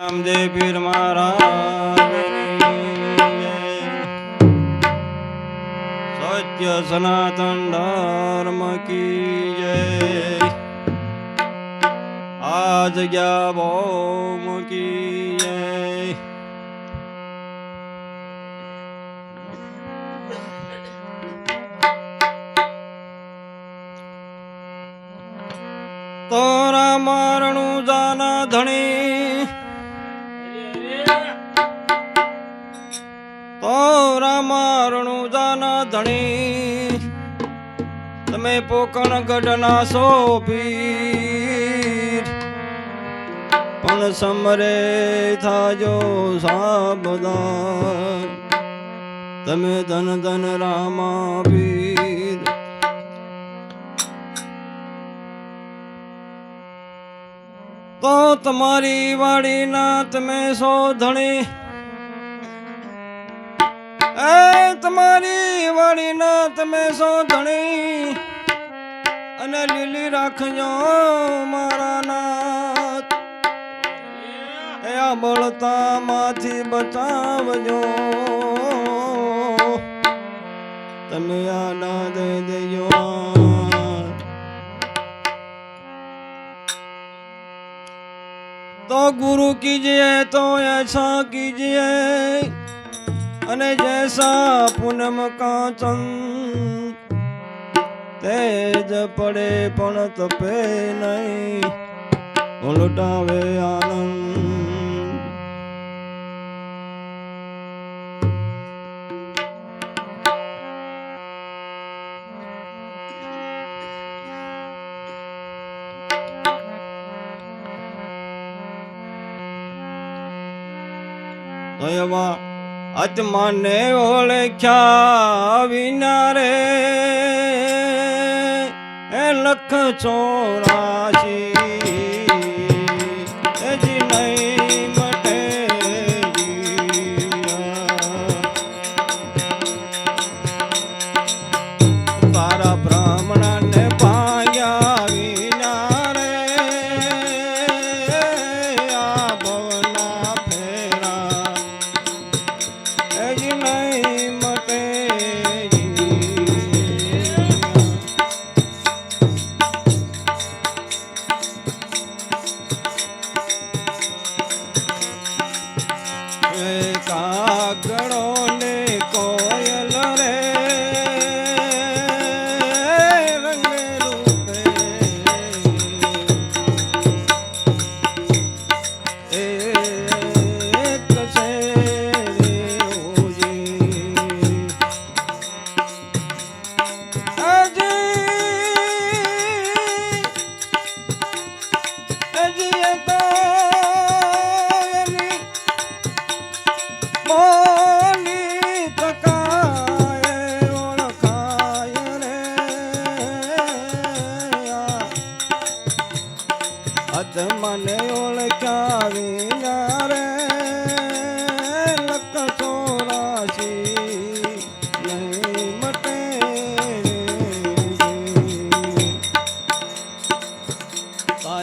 રામદેવ પીર મહારાજની જય. સત્ય સનાતન ધર્મ કી જય આ જગ્યા ભૌમ કી જય તોરા મારણું જાના ધણી. તમે પોકણ ગઢના સો પીર. પણ સમરે થાજો સાબદાન. તમે ધન ધન રામા પીર તો તમારી વાડીના તમે સો ધણી એ તમારી વાડીના તમે સો ધણી અને લીલી રાખજો મારા નાથ એ આ બળતા માંથી બચાવજો તમે આ ના દે દેજો तो गुरु कीजिए तो ऐसा कीजिए અને જૈસા પૂનમ કાંચન તેજ પડે પણ તપે નહીં ઉલટાવે આનંદ તો એવા આત્માને ઓળખ્યા વિના રે. લખ ચોરાશી.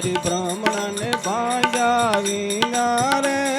મારી બ્રહ્મણ ને ભાયા વિના રે.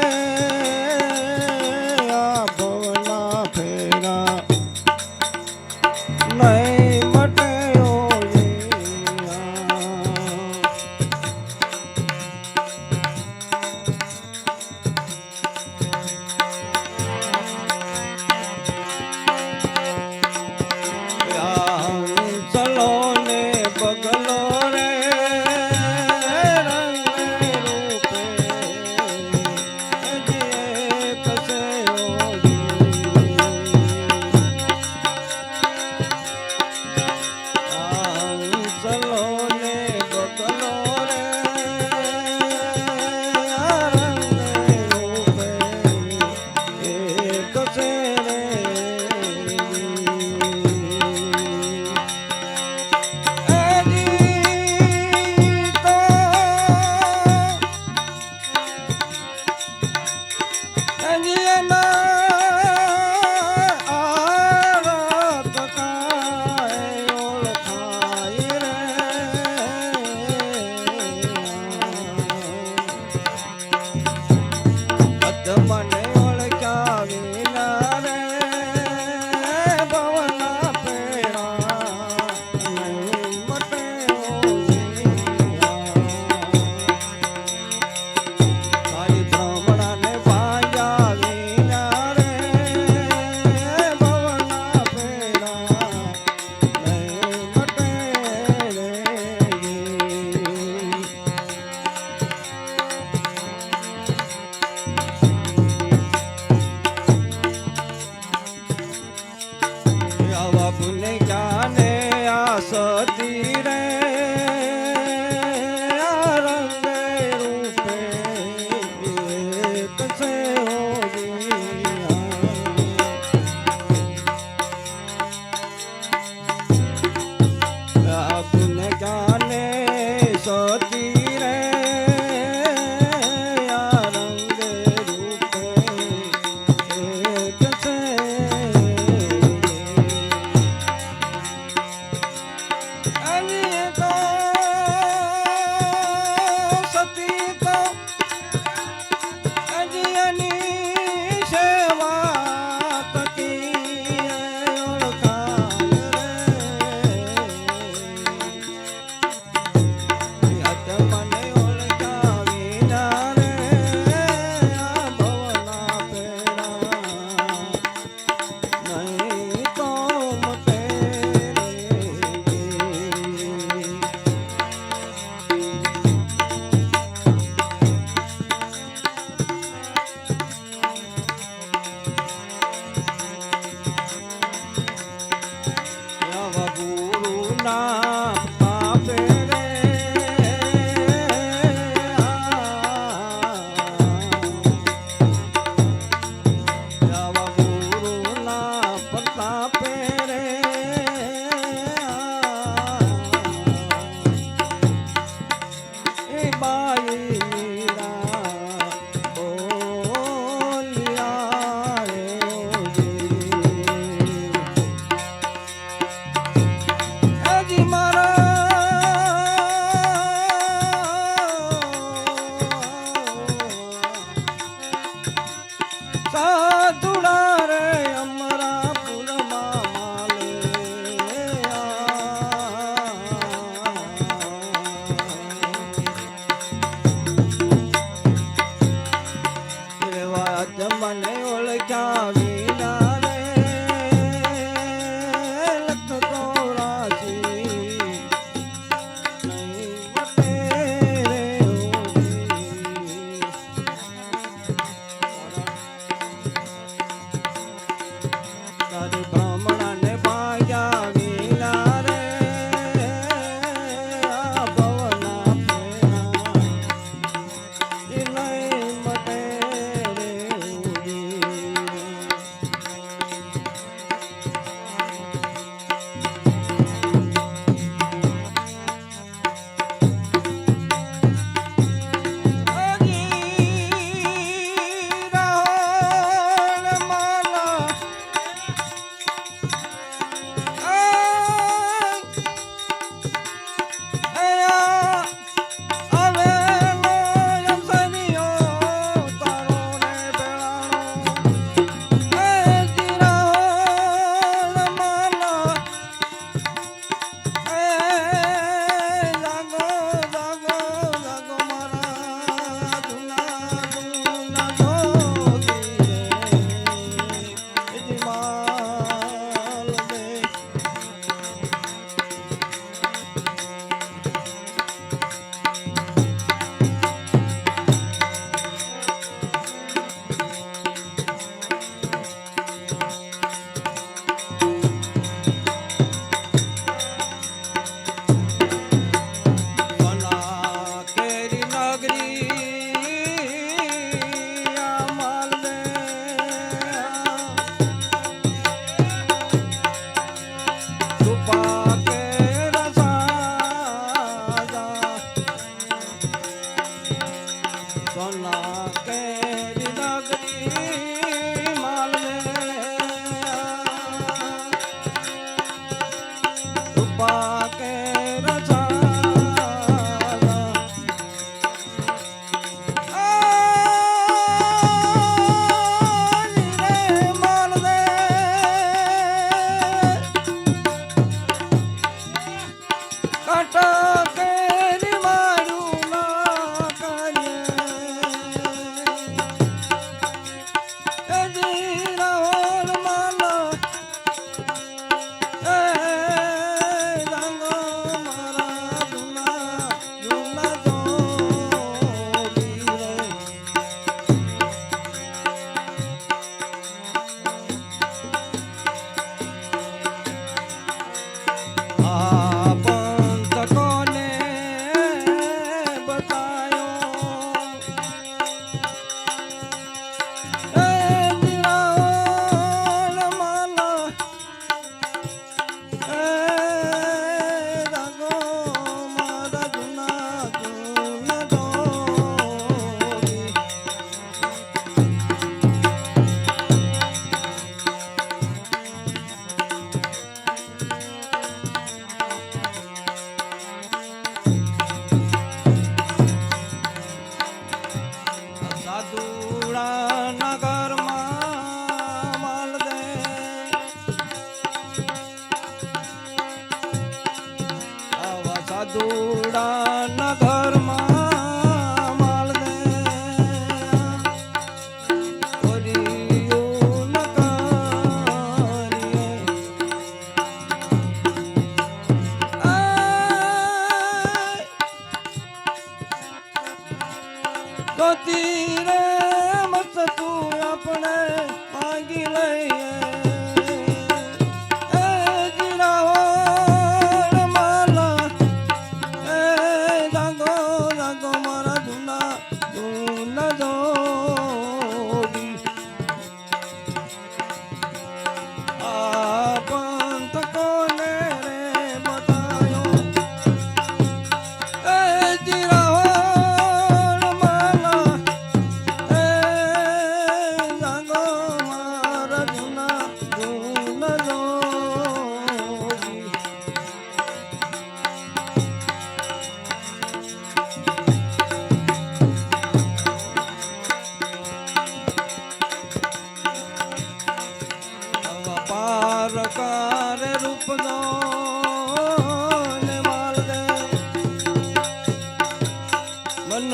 না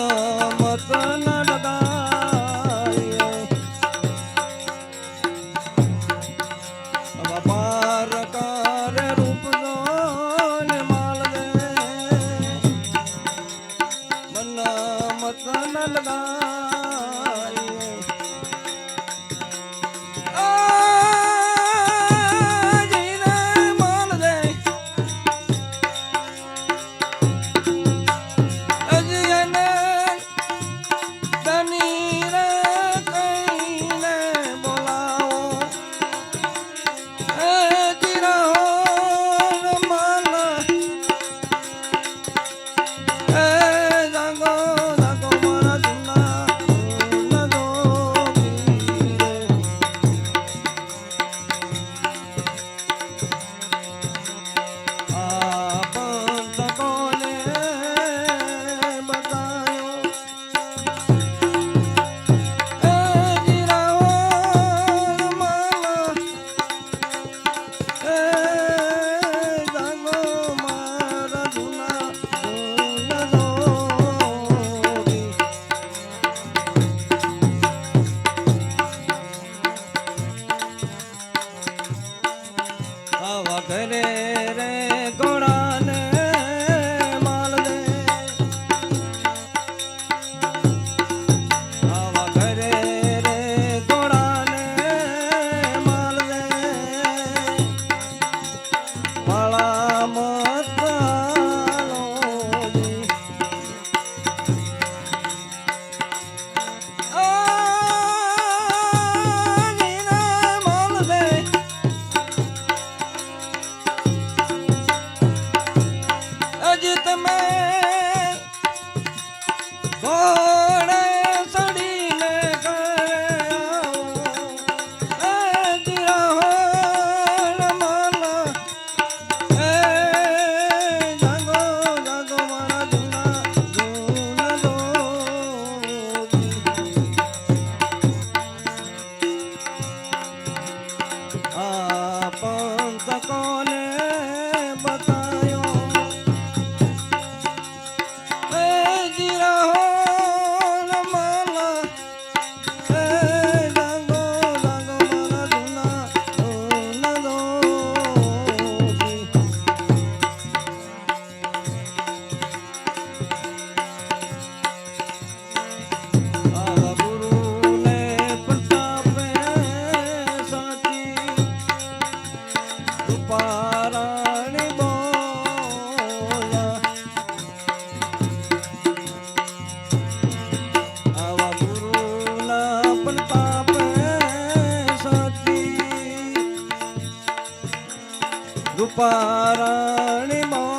아! રૂપારાણી બોલા